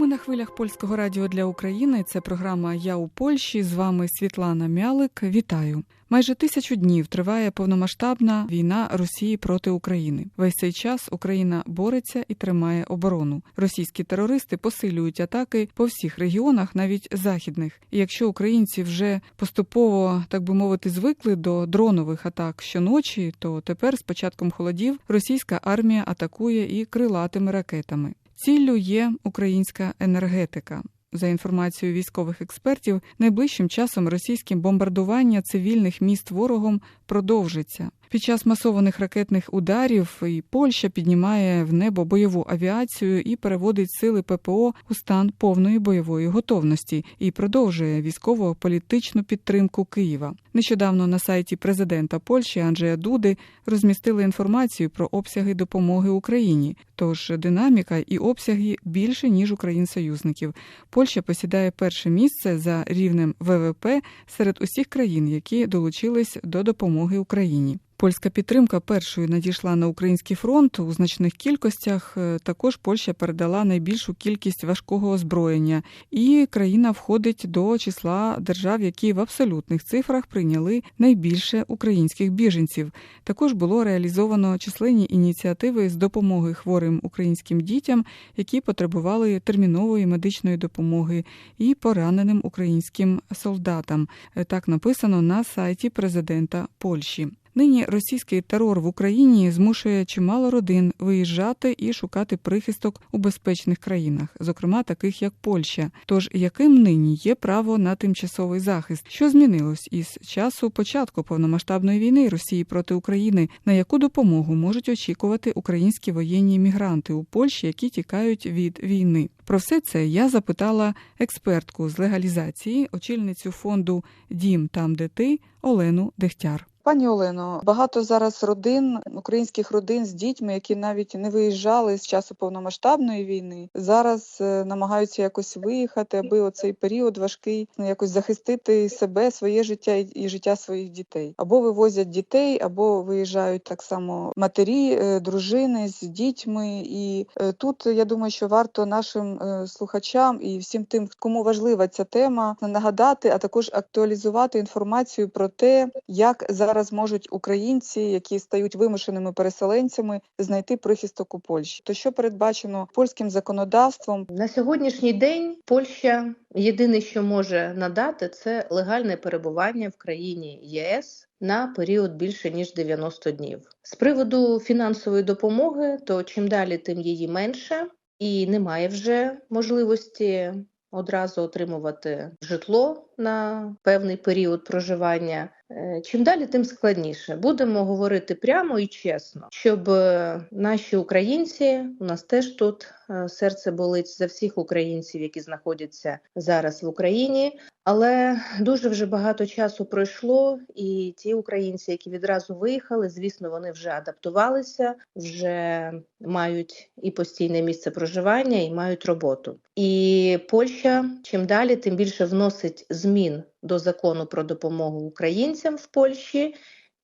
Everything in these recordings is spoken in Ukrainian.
Ми на хвилях польського радіо для України. Це програма Я у Польщі. З вами Світлана Мялик. Вітаю. Майже тисячу днів триває повномасштабна війна Росії проти України. Весь цей час Україна бореться і тримає оборону. Російські терористи посилюють атаки по всіх регіонах, навіть західних. І якщо українці вже поступово, так би мовити, звикли до дронових атак щоночі, то тепер з початком холодів російська армія атакує і крилатими ракетами. Ціллю є українська енергетика. За інформацією військових експертів, найближчим часом російське бомбардування цивільних міст ворогом продовжиться. Під час масованих ракетних ударів і Польща піднімає в небо бойову авіацію і переводить сили ППО у стан повної бойової готовності і продовжує військово-політичну підтримку Києва. Нещодавно на сайті президента Польщі Анджея Дуди розмістили інформацію про обсяги допомоги Україні. Тож динаміка і обсяги більше ніж Україн-союзників. Польща посідає перше місце за рівнем ВВП серед усіх країн, які долучились до допомоги Україні. Польська підтримка першою надійшла на український фронт у значних кількостях. Е, Також Польща передала найбільшу кількість важкого озброєння, і країна входить до числа держав, які в абсолютних цифрах прийняли найбільше українських біженців. Також було реалізовано численні ініціативи з допомоги хворим українським дітям, які потребували термінової медичної допомоги, і пораненим українським солдатам. Е, Так написано на сайті президента Польщі. Нині російський терор в Україні змушує чимало родин виїжджати і шукати прихисток у безпечних країнах, зокрема таких як Польща. Тож яким нині є право на тимчасовий захист? Що змінилось із часу початку повномасштабної війни Росії проти України? На яку допомогу можуть очікувати українські воєнні мігранти у Польщі, які тікають від війни? Про все це я запитала експертку з легалізації, очільницю фонду Дім там, де ти Олену Дегтяр. Пані Олено, багато зараз родин, українських родин з дітьми, які навіть не виїжджали з часу повномасштабної війни, зараз е, намагаються якось виїхати, аби оцей період важкий ну, якось захистити себе, своє життя і, життя своїх дітей. Або вивозять дітей, або виїжджають так само матері, е, дружини з дітьми. І е, тут я думаю, що варто нашим слухачам і всім тим, кому важлива ця тема, нагадати, а також актуалізувати інформацію про те, як зараз можуть українці, які стають вимушеними переселенцями, знайти прихисток у Польщі. То що передбачено польським законодавством? На сьогоднішній день Польща єдине, що може надати, це легальне перебування в країні ЄС на період більше ніж 90 днів. З приводу фінансової допомоги, то чим далі, тим її менше, і немає вже можливості одразу отримувати житло на певний період проживання. Е, Чим далі, тим складніше. Будемо говорити прямо і чесно, щоб е, наші українці, у нас теж тут серце болить за всіх українців, які знаходяться зараз в Україні. Але дуже вже багато часу пройшло, і ті українці, які відразу виїхали, звісно, вони вже адаптувалися, вже мають і постійне місце проживання, і мають роботу. І Польща чим далі, тим більше вносить змін до закону про допомогу українцям в Польщі,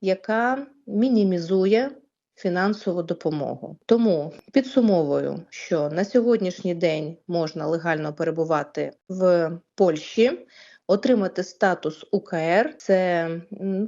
яка мінімізує фінансову допомогу. Тому підсумовую, що на сьогоднішній день можна легально перебувати в Польщі. Отримати статус УКР, це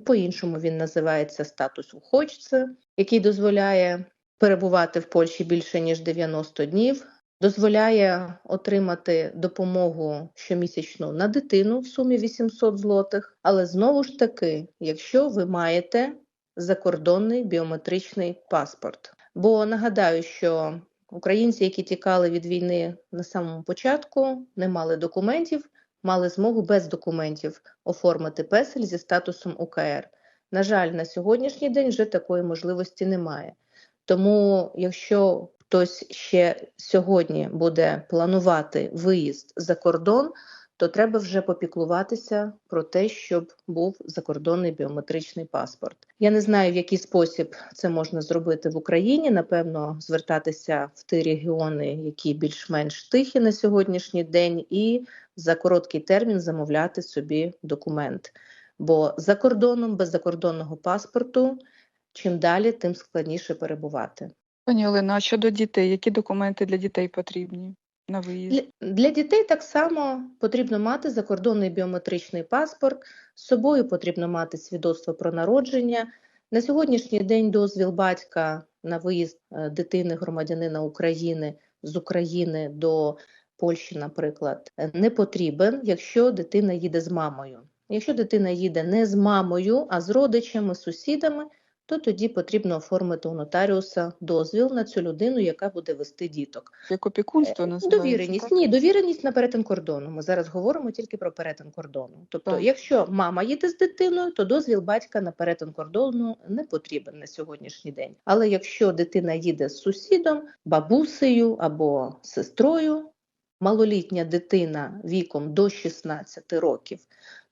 по-іншому він називається статус уходźcy, який дозволяє перебувати в Польщі більше ніж 90 днів, дозволяє отримати допомогу щомісячну на дитину в сумі 800 злотих. Але знову ж таки, якщо ви маєте закордонний біометричний паспорт. Бо нагадаю, що українці, які тікали від війни на самому початку, не мали документів, мали змогу без документів оформити песель зі статусом УКР. На жаль, на сьогоднішній день вже такої можливості немає. Тому, якщо хтось ще сьогодні буде планувати виїзд за кордон, то треба вже попіклуватися про те, щоб був закордонний біометричний паспорт. Я не знаю, в який спосіб це можна зробити в Україні. Напевно, звертатися в ті регіони, які більш-менш тихі на сьогоднішній день, і за короткий термін замовляти собі документ. Бо за кордоном без закордонного паспорту, чим далі, тим складніше перебувати. Пані Олена, а щодо дітей, які документи для дітей потрібні? На виїзд? Для, дітей так само потрібно мати закордонний біометричний паспорт, з собою потрібно мати свідоцтво про народження. На сьогоднішній день дозвіл батька на виїзд е, дитини громадянина України з України до Польщі, наприклад, не потрібен, якщо дитина їде з мамою. Якщо дитина їде не з мамою, а з родичами, сусідами, то тоді потрібно оформити у нотаріуса дозвіл на цю людину, яка буде вести діток. Як опікунство називається? Довіреність. так? Ні, довіреність на перетин кордону. Ми зараз говоримо тільки про перетин кордону. Тобто, Так. якщо мама їде з дитиною, то дозвіл батька на перетин кордону не потрібен на сьогоднішній день. Але якщо дитина їде з сусідом, бабусею або сестрою, малолітня дитина віком до 16 років,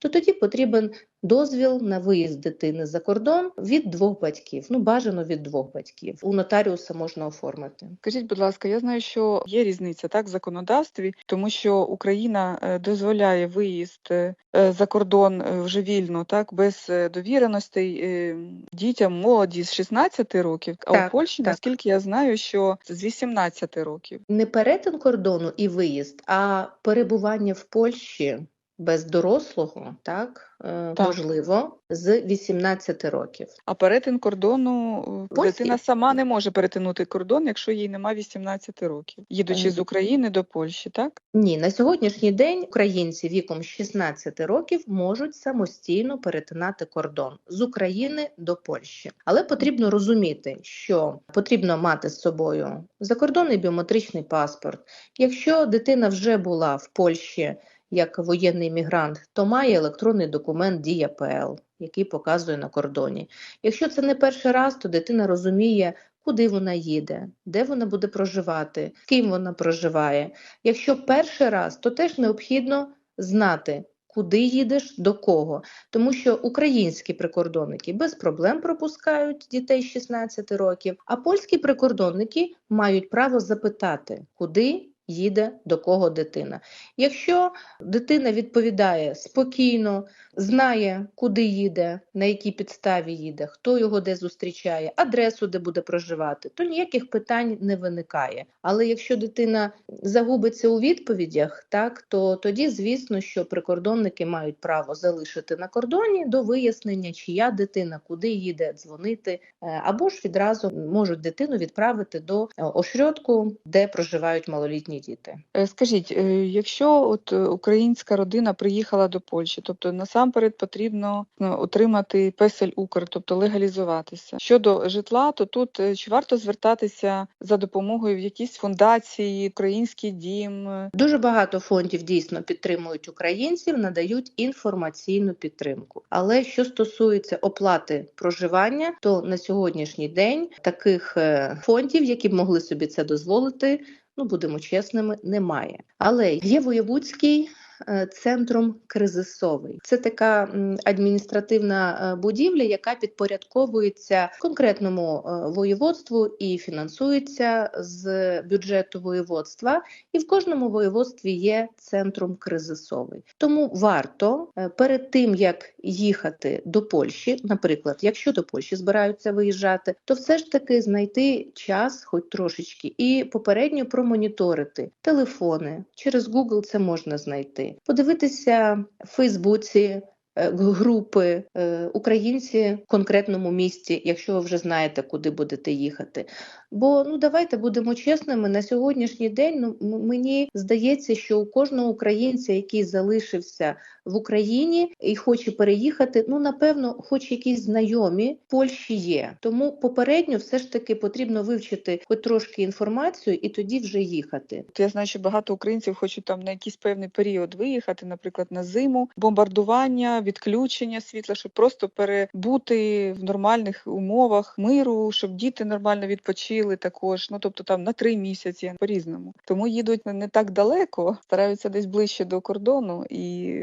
то тоді потрібен дозвіл на виїзд дитини за кордон від двох батьків. Ну, бажано від двох батьків. У нотаріуса можна оформити. Скажіть, будь ласка, я знаю, що є різниця так в законодавстві, тому що Україна е, дозволяє виїзд е, за кордон е, вже вільно, так без е, довіреностей е, дітям молоді з 16 років. А Так, у Польщі, так. наскільки я знаю, що з 18 років. не перетин кордону і виїзд, а перебування в Польщі без дорослого, так, е, Так. можливо, з 18 років. А перетин кордону е, Польський? дитина сама не може перетинути кордон, якщо їй нема 18 років, їдучи з України до Польщі, так? Ні, на сьогоднішній день українці віком 16 років можуть самостійно перетинати кордон з України до Польщі. Але потрібно розуміти, що потрібно мати з собою закордонний біометричний паспорт. Якщо дитина вже була в Польщі як воєнний мігрант, то має електронний документ Дія ПЛ, який показує на кордоні. Якщо це не перший раз, то дитина розуміє, куди вона їде, де вона буде проживати, з ким вона проживає. Якщо перший раз, то теж необхідно знати, куди їдеш, до кого. Тому що українські прикордонники без проблем пропускають дітей 16 років, а польські прикордонники мають право запитати, куди їде до кого дитина. Якщо дитина відповідає спокійно, знає, куди їде, на якій підставі їде, хто його де зустрічає, адресу, де буде проживати, то ніяких питань не виникає. Але якщо дитина загубиться у відповідях, так то тоді, звісно, що прикордонники мають право залишити на кордоні до вияснення, чия дитина, куди їде, дзвонити, е, або ж відразу можуть дитину відправити до е, ошрядку, де проживають малолітні діти. Е, Скажіть, е, якщо от е, українська родина приїхала до Польщі, тобто насамперед потрібно отримати песель Укр, тобто легалізуватися. Щодо житла, то тут чи варто звертатися за допомогою в якісь фундації, український дім? Дуже багато фондів дійсно підтримують українців, надають інформаційну підтримку. Але що стосується оплати проживання, то на сьогоднішній день таких фондів, які б могли собі це дозволити, ну будемо чесними, немає. Але є воєвудський. Е, Центром кризисовий це така адміністративна е, будівля, яка підпорядковується конкретному е, воєводству і фінансується з бюджету воєводства. І в кожному воєводстві є центром кризисовий. Тому варто перед тим як їхати до Польщі, наприклад, якщо до Польщі збираються виїжджати, то все ж таки знайти час, хоч трошечки, і попередньо промоніторити телефони. Через Google це можна знайти, подивитися в Фейсбуці. е, Групи е, українці в конкретному місті, якщо ви вже знаєте, куди будете їхати. Бо ну давайте будемо чесними. На сьогоднішній день ну мені здається, що у кожного українця, який залишився в Україні і хоче переїхати, ну напевно, хоч якісь знайомі в Польщі є. Тому попередньо все ж таки потрібно вивчити хоч трошки інформацію і тоді вже їхати. Я знаю, що багато українців хочуть там на якийсь певний період виїхати, наприклад, на зиму, бомбардування, відключення світла, щоб просто перебути в нормальних умовах миру, щоб діти нормально відпочили також. Ну тобто там на три місяці по-різному. Тому їдуть не так далеко, стараються десь ближче до кордону, і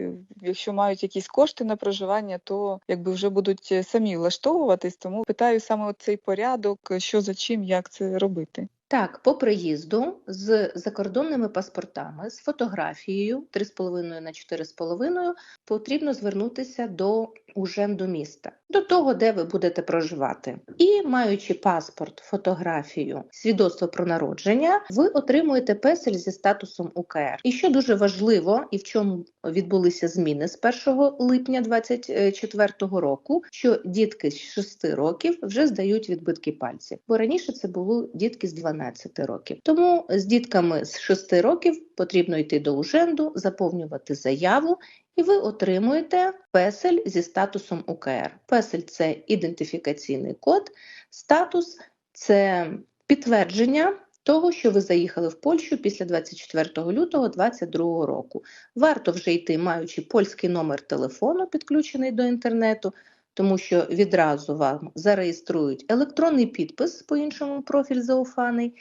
якщо мають якісь кошти на проживання, то якби вже будуть е, самі влаштовуватись. Тому питаю саме цей порядок, що за чим, як це робити. Так, по приїзду з закордонними паспортами, з фотографією 3,5 на 4,5 потрібно звернутися до уженду міста, до того, де ви будете проживати. І маючи паспорт, фотографію, свідоцтво про народження, ви отримуєте песель зі статусом УКР. І що дуже важливо, і в чому відбулися зміни з 1 липня 2024 року, що дітки з 6 років вже здають відбитки пальців, бо раніше це були дітки з 12 років. Тому з дітками з 6 років потрібно йти до уженду, заповнювати заяву. І ви отримуєте песель зі статусом УКР. Песель це ідентифікаційний код, статус це підтвердження того, що ви заїхали в Польщу після 24 лютого 2022 року. Варто вже йти, маючи польський номер телефону, підключений до інтернету, тому що відразу вам зареєструють електронний підпис, по-іншому профіль зауфаний.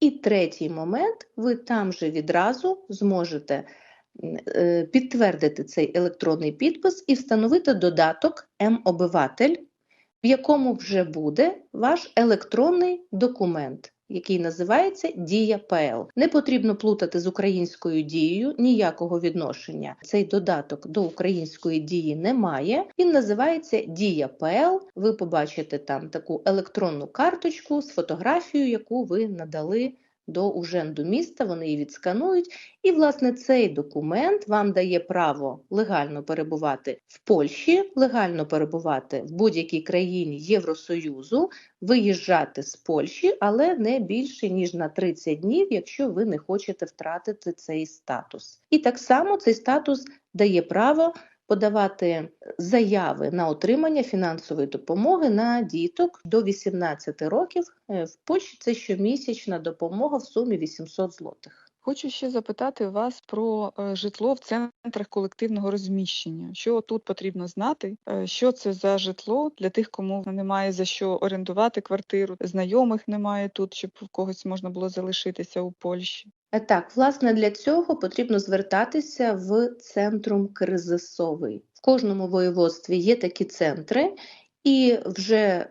І третій момент, ви там же відразу зможете е, підтвердити цей електронний підпис і встановити додаток М-обиватель, в якому вже буде ваш електронний документ, який називається Дія ПЛ. Не потрібно плутати з українською дією ніякого відношення. Цей додаток до української дії немає. Він називається Дія ПЛ. Ви побачите там таку електронну карточку з фотографією, яку ви надали до уженду міста, вони її відсканують. І, власне, цей документ вам дає право легально перебувати в Польщі, легально перебувати в будь-якій країні Євросоюзу, виїжджати з Польщі, але не більше ніж на 30 днів, якщо ви не хочете втратити цей статус. І так само цей статус дає право подавати заяви на отримання фінансової допомоги на діток до 18 років. Е, В Польщі це щомісячна допомога в сумі 800 злотих. Хочу ще запитати вас про е, житло в центрах колективного розміщення. Що тут потрібно знати? Е, Що це за житло для тих, кому немає за що орендувати квартиру, знайомих немає тут, щоб в когось можна було залишитися у Польщі. Е, Так, власне, для цього потрібно звертатися в центрум кризисовий. В кожному воєводстві є такі центри, і вже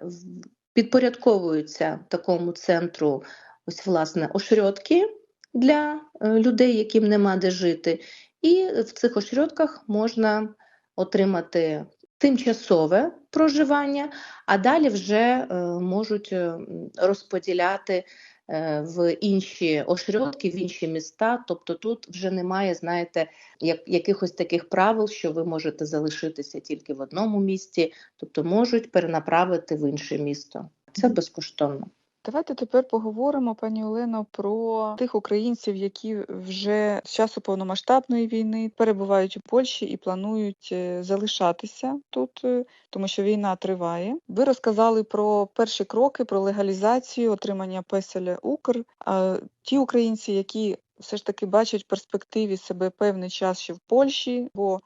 підпорядковуються такому центру ось власне ошрьотки для е, людей, яким нема де жити. І в цих ошрьотках можна отримати тимчасове проживання, а далі вже е, можуть е, розподіляти в інші ошрьотки, в інші міста. Тобто тут вже немає, знаєте, як, якихось таких правил, що ви можете залишитися тільки в одному місті, тобто можуть перенаправити в інше місто. Це безкоштовно. Давайте тепер поговоримо, пані Олено, про тих українців, які вже з часу повномасштабної війни перебувають у Польщі і планують е, залишатися тут, е, тому що війна триває. Ви розказали про перші кроки, про легалізацію отримання песеля Укр. А ті українці, які все ж таки бачать в перспективі себе певний час ще в Польщі, бо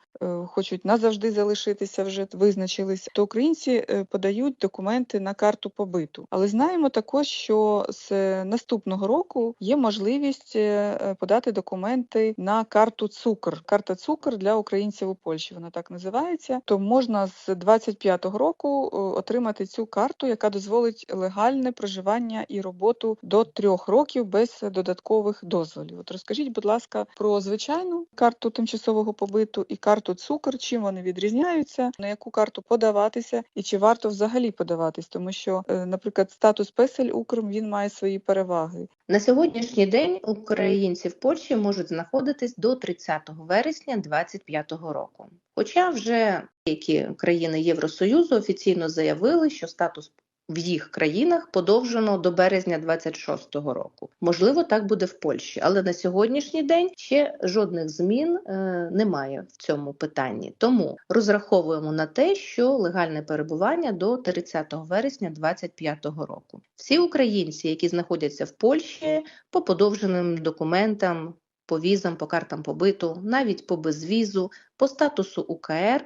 хочуть назавжди залишитися, вже визначилися, то українці е, подають документи на карту побиту. Але знаємо також, що з наступного року є можливість е, е, подати документи на карту цукр. Карта цукр для українців у Польщі. Вона так називається. То можна з 25-го року е, отримати цю карту, яка дозволить легальне проживання і роботу до трьох років без додаткових дозволів. От розкажіть, будь ласка, про звичайну карту тимчасового побиту і карту цукор, чим вони відрізняються, на яку карту подаватися, і чи варто взагалі подаватись, тому що, е, наприклад, статус песель Укрм він має свої переваги. На сьогоднішній день українці в Польщі можуть знаходитись до 30 вересня 2025 року. Хоча вже деякі країни Євросоюзу офіційно заявили, що статус в їх країнах подовжено до березня 26 року. Можливо, так буде в Польщі, але на сьогоднішній день ще жодних змін е, немає в цьому питанні. Тому розраховуємо на те, що легальне перебування до 30 вересня 2025 року. Всі українці, які знаходяться в Польщі, по подовженим документам, по візам, по картам побиту, навіть по безвізу, по статусу УКР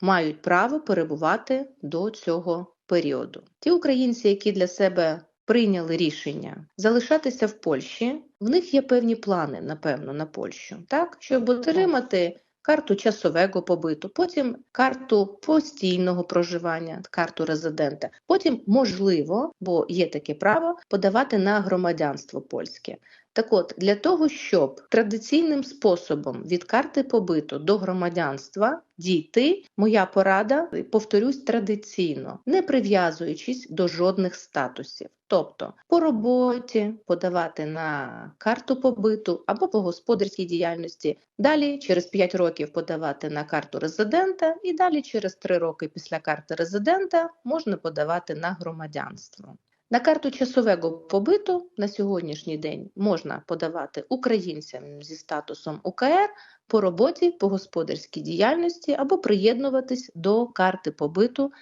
мають право перебувати до цього періоду. Ті українці, які для себе прийняли рішення залишатися в Польщі, в них є певні плани, напевно, на Польщу, так щоб отримати карту часового побиту, потім карту постійного проживання, карту резидента. Потім можливо, бо є таке право, подавати на громадянство польське. Так от, для того, щоб традиційним способом від карти побиту до громадянства дійти, моя порада, повторюсь, традиційно, не прив'язуючись до жодних статусів. Тобто по роботі подавати на карту побиту або по господарській діяльності, далі через 5 років подавати на карту резидента, і далі через 3 роки після карти резидента можна подавати на громадянство. На карту часового побиту на сьогоднішній день можна подавати українцям зі статусом УКР по роботі, по господарській діяльності або приєднуватись до карти побиту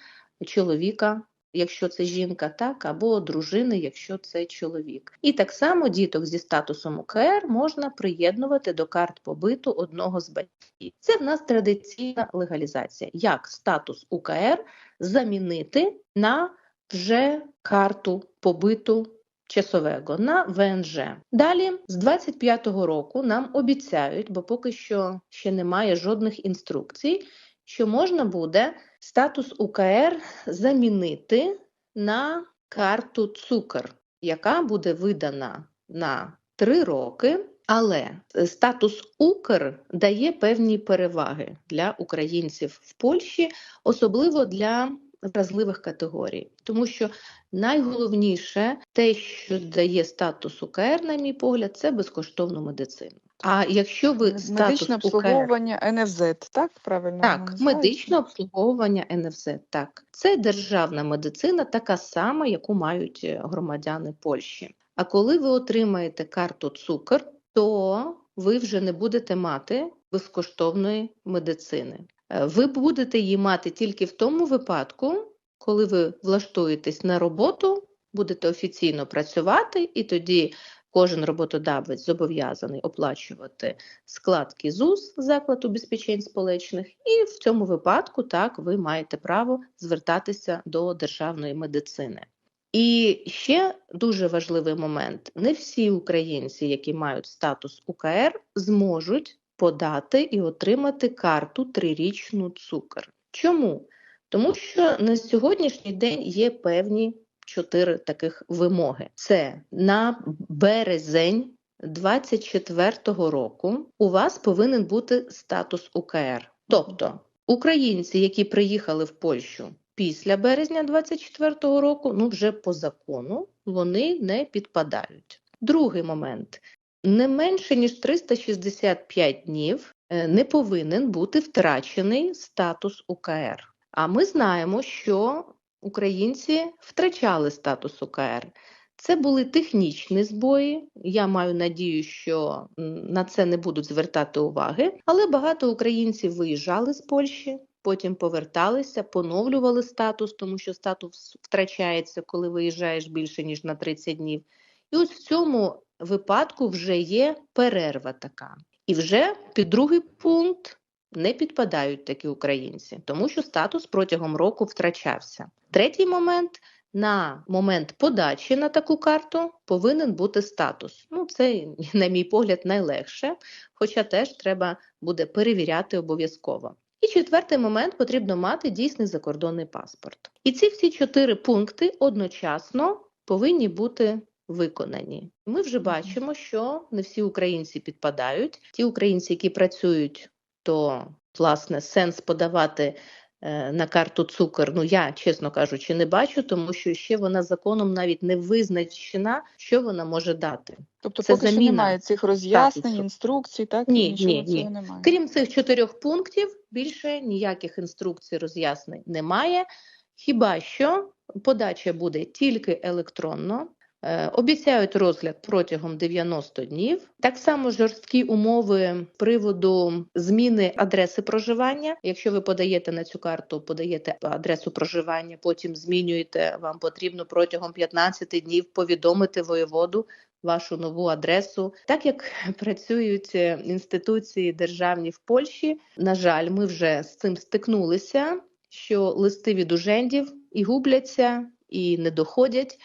чоловіка, якщо це жінка, так, або дружини, якщо це чоловік. І так само діток зі статусом УКР можна приєднувати до карт побиту одного з батьків. Це в нас традиційна легалізація. Як статус УКР замінити на вже карту побиту часового на ВНЖ. Далі з 25-го року нам обіцяють, бо поки що ще немає жодних інструкцій, що можна буде статус УКР замінити на карту цукор, яка буде видана на 3 роки. Але статус Укр дає певні переваги для українців в Польщі, особливо для вразливих категорій, тому що найголовніше те, що дає статус УКР, на мій погляд, це безкоштовну медицину. А якщо ви статус Медичне УКР, обслуговування НФЗ, так правильно? так, медичне обслуговування НФЗ, так, це державна медицина, така сама, яку мають е, громадяни Польщі. А коли ви отримаєте карту цукор, то ви вже не будете мати безкоштовної медицини. Е, Ви будете її мати тільки в тому випадку, коли ви влаштуєтесь на роботу, будете офіційно працювати, і тоді кожен роботодавець зобов'язаний оплачувати складки ЗУС заклад убезпечень сполечних, і в цьому випадку так ви маєте право звертатися до державної медицини. І ще дуже важливий момент: не всі українці, які мають статус УКР, зможуть подати і отримати карту трирічну цукор. Чому? Тому що на сьогоднішній день є певні чотири таких вимоги: це на березень 24-го року у вас повинен бути статус УКР. Тобто українці, які приїхали в Польщу після березня 24-го року, ну вже по закону вони не підпадають. Другий момент. Не менше ніж 365 днів е, не повинен бути втрачений статус УКР. А ми знаємо, що українці втрачали статус УКР. Це були технічні збої. Я маю надію, що на це не будуть звертати уваги. Але багато українців виїжджали з Польщі, потім поверталися, поновлювали статус, тому що статус втрачається, коли виїжджаєш більше ніж на 30 днів. І ось в цьому випадку вже є перерва така. І вже під другий пункт не підпадають такі українці, тому що статус протягом року втрачався. Третій момент на момент подачі на таку карту повинен бути статус. Ну, це, на мій погляд, найлегше, хоча теж треба буде перевіряти обов'язково. І четвертий момент потрібно мати дійсний закордонний паспорт. І ці всі чотири пункти одночасно повинні бути виконані. Ми вже бачимо, що не всі українці підпадають. Ті українці, які працюють, то власне сенс подавати е, на карту цукор. Ну я чесно кажучи, не бачу, тому що ще вона законом навіть не визначена, що вона може дати. Тобто Це поки що немає цих роз'яснень, статусу. інструкцій, так? Ні, ні, ні. немає. Крім цих чотирьох пунктів, більше ніяких інструкцій роз'яснень немає. Хіба що подача буде тільки електронно. Е, Обіцяють розгляд протягом 90 днів. Так само жорсткі умови приводу зміни адреси проживання. Якщо ви подаєте на цю карту, подаєте адресу проживання, потім змінюєте, вам потрібно протягом 15 днів повідомити воєводу вашу нову адресу. Так як працюють інституції державні в Польщі, на жаль, ми вже з цим стикнулися, що листи від ужендів і губляться, і не доходять.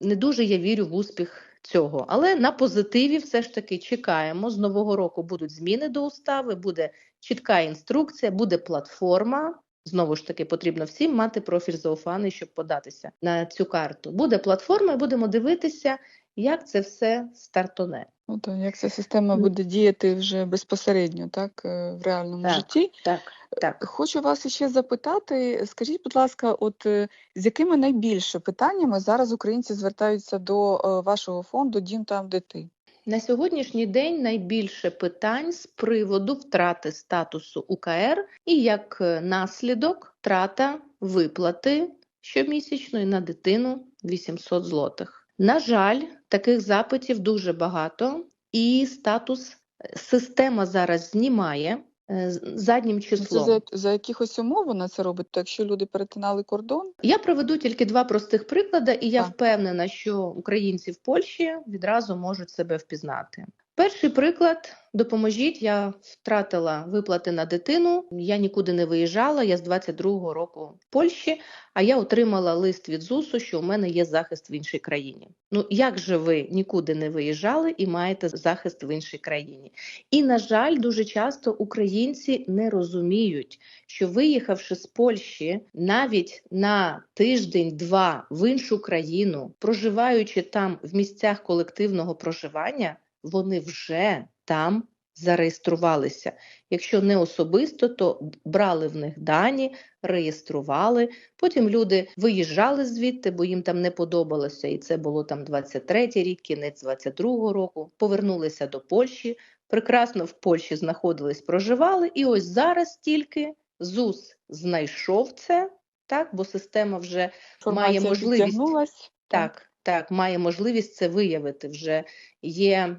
Не дуже я вірю в успіх цього. Але на позитиві все ж таки чекаємо. З нового року будуть зміни до устави, буде чітка інструкція, буде платформа. Знову ж таки, потрібно всім мати профіль зауфаний, щоб податися на цю карту. Буде платформа, і будемо дивитися, як це все стартоне. Ну, то як ця система буде діяти вже безпосередньо, так, е, в реальному Так. житті. Так, так. Хочу вас ще запитати, скажіть, будь ласка, от е, з якими найбільше питаннями зараз українці звертаються до е, вашого фонду Дім там, де ти? На сьогоднішній день найбільше питань з приводу втрати статусу УКР і як е, наслідок втрата виплати щомісячної на дитину 800 злотих. На жаль, таких запитів дуже багато, і статус е, система зараз знімає е, заднім числом. Це за, за якихось умов вона це робить? То якщо люди перетинали кордон, Я приведу тільки два простих приклади, і я а. впевнена, що українці в Польщі відразу можуть себе впізнати. Перший приклад: допоможіть. Я втратила виплати на дитину. Я нікуди не виїжджала. Я з 22-го року в Польщі, а я отримала лист від ЗУСу, що у мене є захист в іншій країні. Ну як же ви нікуди не виїжджали і маєте захист в іншій країні? І на жаль, дуже часто українці не розуміють, що виїхавши з Польщі навіть на тиждень-два в іншу країну, проживаючи там в місцях колективного проживання, вони вже там зареєструвалися. Якщо не особисто, то брали в них дані, реєстрували. Потім люди виїжджали звідти, бо їм там не подобалося, і це було там 23-й рік, кінець 22-го року. Повернулися до Польщі, прекрасно в Польщі знаходились, проживали, і ось зараз тільки ЗУС знайшов це, так, бо система вже інформація можливість. так, так, має можливість це виявити. Вже є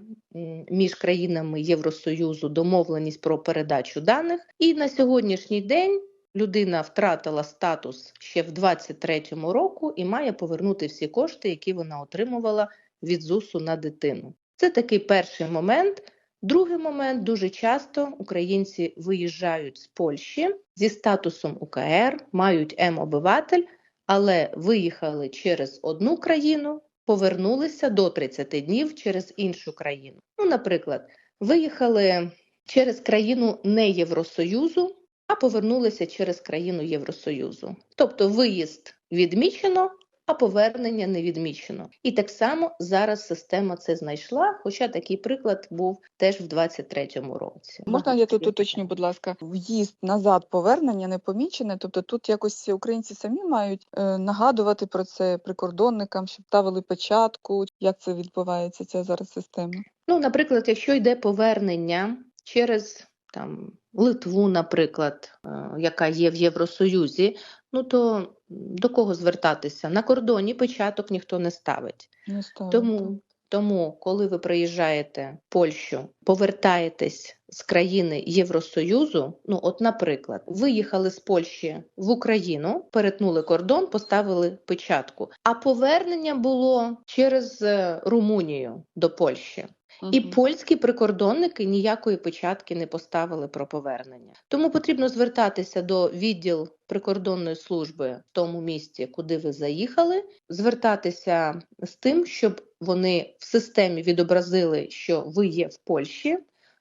між країнами Євросоюзу домовленість про передачу даних, і на сьогоднішній день людина втратила статус ще в 23-му року і має повернути всі кошти, які вона отримувала від ЗУСу на дитину. Це такий перший момент. Другий момент дуже часто українці виїжджають з Польщі зі статусом УКР, мають М-обиватель, але виїхали через одну країну, повернулися до 30 днів через іншу країну. Ну, наприклад, виїхали через країну не Євросоюзу, а повернулися через країну Євросоюзу. Тобто виїзд відмічено, а повернення не відмічено. І так само зараз система це знайшла, хоча такий приклад був теж в 23-му році. Можна я тут уточню, будь ласка, в'їзд назад, повернення не помічене. Тобто тут якось українці самі мають е, нагадувати про це прикордонникам, щоб ставили печатку. Як це відбувається ця зараз система? Ну, наприклад, якщо йде повернення через там Литву, наприклад, е, яка є в Євросоюзі, ну то до кого звертатися? На кордоні печаток ніхто не ставить. Не ставить, Тому, тому, коли ви приїжджаєте в Польщу, повертаєтесь з країни Євросоюзу, ну от, наприклад, виїхали з Польщі в Україну, перетнули кордон, поставили печатку. А повернення було через е, Румунію до Польщі. І польські прикордонники ніякої печатки не поставили про повернення. Тому потрібно звертатися до відділ прикордонної служби в тому місті, куди ви заїхали, звертатися з тим, щоб вони в системі відобразили, що ви є в Польщі.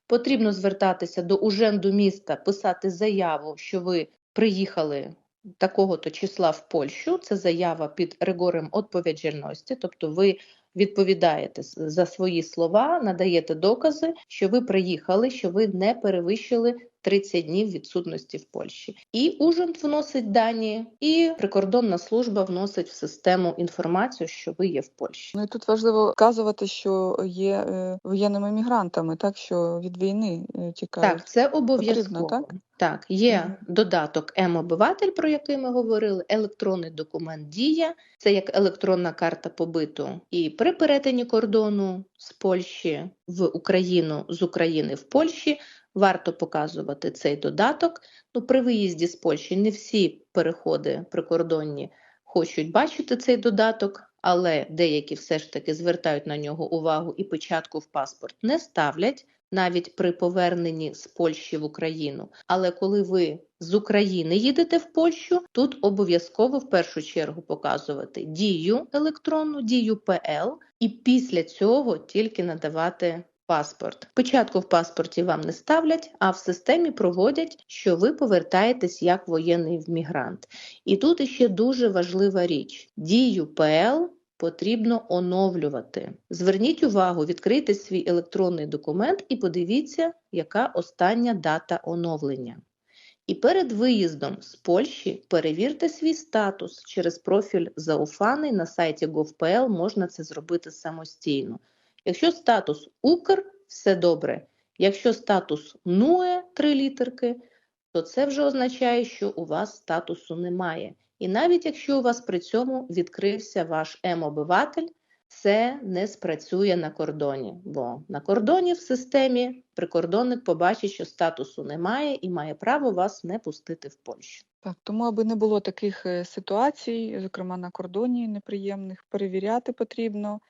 Потрібно звертатися до уженду міста, писати заяву, що ви приїхали такого-то числа в Польщу. Це заява під регорем відповідальності, тобто ви відповідаєте за свої слова, надаєте докази, що ви приїхали, що ви не перевищили 30 днів відсутності в Польщі. І Ужент вносить дані, і прикордонна служба вносить в систему інформацію, що ви є в Польщі. Ну і тут важливо вказувати, що є е, воєнними мігрантами, так що від війни е, тікають. Так, це обов'язково. так? Так, є додаток М-обиватель, про який ми говорили, електронний документ Дія, це як електронна карта побиту. І при перетині кордону з Польщі в Україну, з України в Польщі варто показувати цей додаток. Ну, при виїзді з Польщі не всі переходи прикордонні хочуть бачити цей додаток, але деякі все ж таки звертають на нього увагу і печатку в паспорт не ставлять. навіть при поверненні з Польщі в Україну. Але коли ви з України їдете в Польщу, тут обов'язково в першу чергу показувати дію електронну, дію ПЛ, і після цього тільки надавати паспорт. Печатку в паспорті вам не ставлять, а в системі проводять, що ви повертаєтесь як воєнний мігрант. І тут іще дуже важлива річ: дію ПЛ потрібно оновлювати. Зверніть увагу, відкрийте свій електронний документ і подивіться, яка остання дата оновлення. І перед виїздом з Польщі перевірте свій статус через профіль Зауфаний на сайті gov.pl можна це зробити самостійно. Якщо статус Укр, все добре. Якщо статус НУЕ три літерки, то це вже означає, що у вас статусу немає. І навіть якщо у вас при цьому відкрився ваш М-обиватель, це не спрацює на кордоні, бо на кордоні в системі прикордонник побачить, що статусу немає і має право вас не пустити в Польщу. Так, тому аби не було таких е, ситуацій, зокрема на кордоні неприємних, перевіряти потрібно,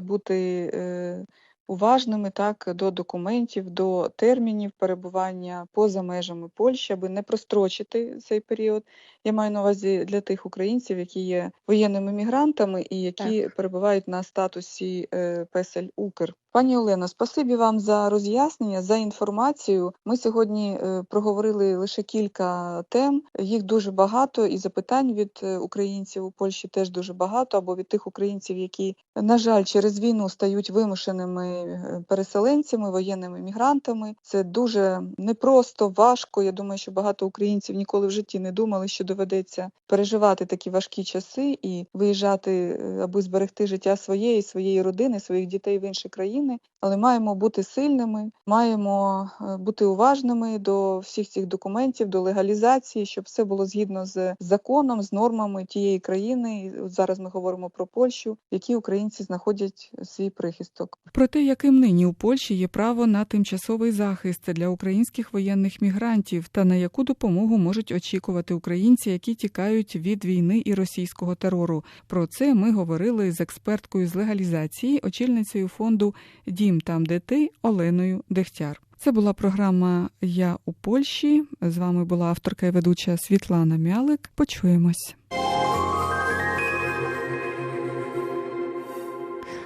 бути е, уважними так, до документів, до термінів перебування поза межами Польщі, аби не прострочити цей період. Я маю на увазі для тих українців, які є воєнними мігрантами і які перебувають на статусі е, Песель Укр. Пані Олено, спасибі вам за роз'яснення, за інформацію. Ми сьогодні е, проговорили лише кілька тем. Їх дуже багато, і запитань від е, українців у Польщі теж дуже багато, або від тих українців, які, на жаль, через війну стають вимушеними е, переселенцями, воєнними мігрантами. Це дуже непросто, важко. Я думаю, що багато українців ніколи в житті не думали, що доведеться переживати такі важкі часи і виїжджати, аби зберегти життя своєї, своєї родини, своїх дітей в інші країни. Але маємо бути сильними, маємо е, бути уважними до всіх цих документів, до легалізації, щоб все було згідно з законом, з нормами тієї країни. І зараз ми говоримо про Польщу, в якій українці знаходять свій прихисток. Про те, яким нині у Польщі є право на тимчасовий захист для українських воєнних мігрантів, та на яку допомогу можуть очікувати українці, які тікають від війни і російського терору. Про це ми говорили з експерткою з легалізації, очільницею фонду Дім там, де ти Оленою Дегтяр. Це була програма Я у Польщі. З вами була авторка і ведуча Світлана Мялик. Почуємось.